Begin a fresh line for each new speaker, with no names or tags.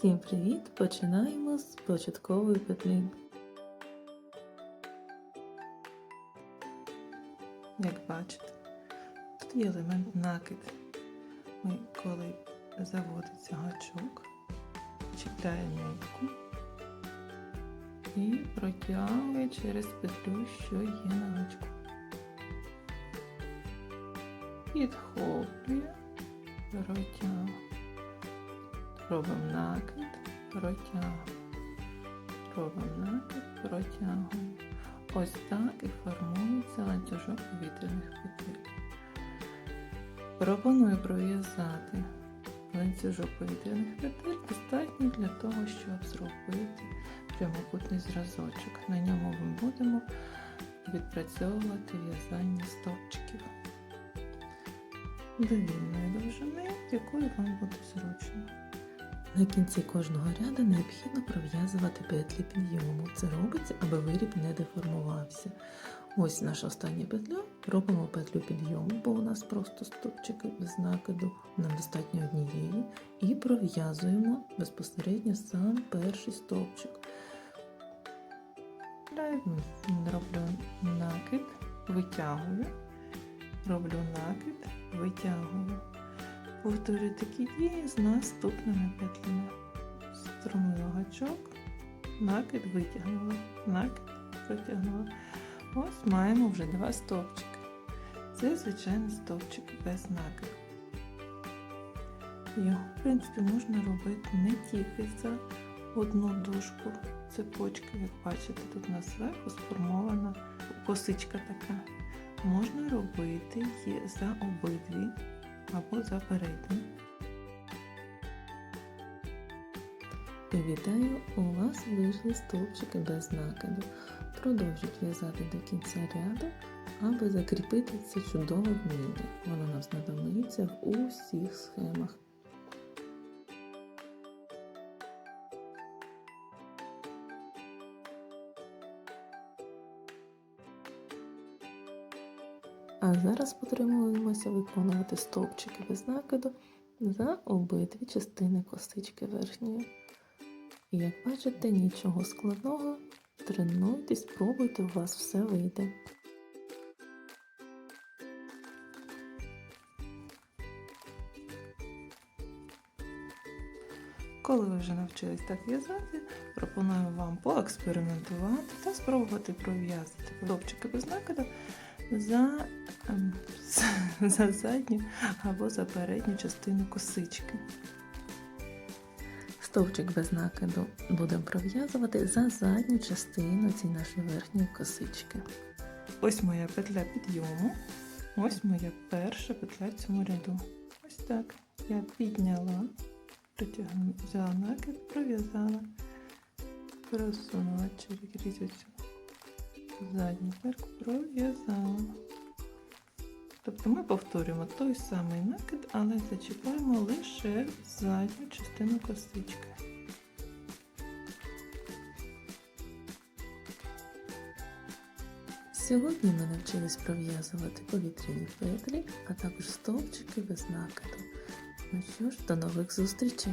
Всім привіт! Починаємо з початкової петлі. Як бачите, тут є елемент накид. Ми, коли заводиться гачок, чіпляємо нитку і протягує через петлю, що є на гачку. Підхоплює, протягує. Робимо накид, протягуємо. Робимо накид, протягуємо. Ось так і формується ланцюжок повітряних петель. Пропоную пров'язати ланцюжок повітряних петель достатньо для того, щоб зробити прямокутний зразочок. На ньому ми будемо відпрацьовувати в'язання стовпчиків довільної довжини, якою вам буде зручно. На кінці кожного ряду необхідно пров'язувати петлі підйому. Це робиться, аби виріб не деформувався. Ось наша остання петля. Робимо петлю підйому, бо у нас просто стопчики без накиду, нам достатньо однієї. І пров'язуємо безпосередньо сам перший стовпчик. Роблю накид, витягую, роблю накид, витягую. Повторюю такі дії з наступними петлями. Струмила гачок, накид витягнула, накид протягнула. Ось маємо вже два стовпчики. Це звичайний стовпчик без накиду. Його, в принципі, можна робити не тільки за одну дужку цепочки, як бачите, тут у нас зверху сформована косичка така. Можна робити її за обидві або за передню. Вітаю! У вас вийшли стовпчики без накиду. Продовжіть в'язати до кінця ряду, аби закріпити це чудове вміння. Воно нам знадобиться в усіх схемах. А зараз потримуємося виконувати стовпчики без накиду за обидві частини косички верхньої. І як бачите, нічого складного, тренуйтесь, пробуйте, у вас все вийде. Коли ви вже навчились так в'язати, пропоную вам поекспериментувати та спробувати пров'язати стовпчики без накиду за, ем, за задню або за передню частину косички. Стовпчик без накиду будемо пров'язувати за задню частину цієї нашої верхньої косички. Ось моя петля підйому. Ось моя перша петля в цьому ряду. Ось так. Я підняла, притягнула, взяла накид, пров'язала, просунула через цю задню перку, пров'язала. Тобто ми повторюємо той самий накид, але зачіпаємо лише задню частину косички. Сьогодні ми навчились пров'язувати повітряні петлі, а також стовпчики без накиду. Ну що ж, до нових зустрічей!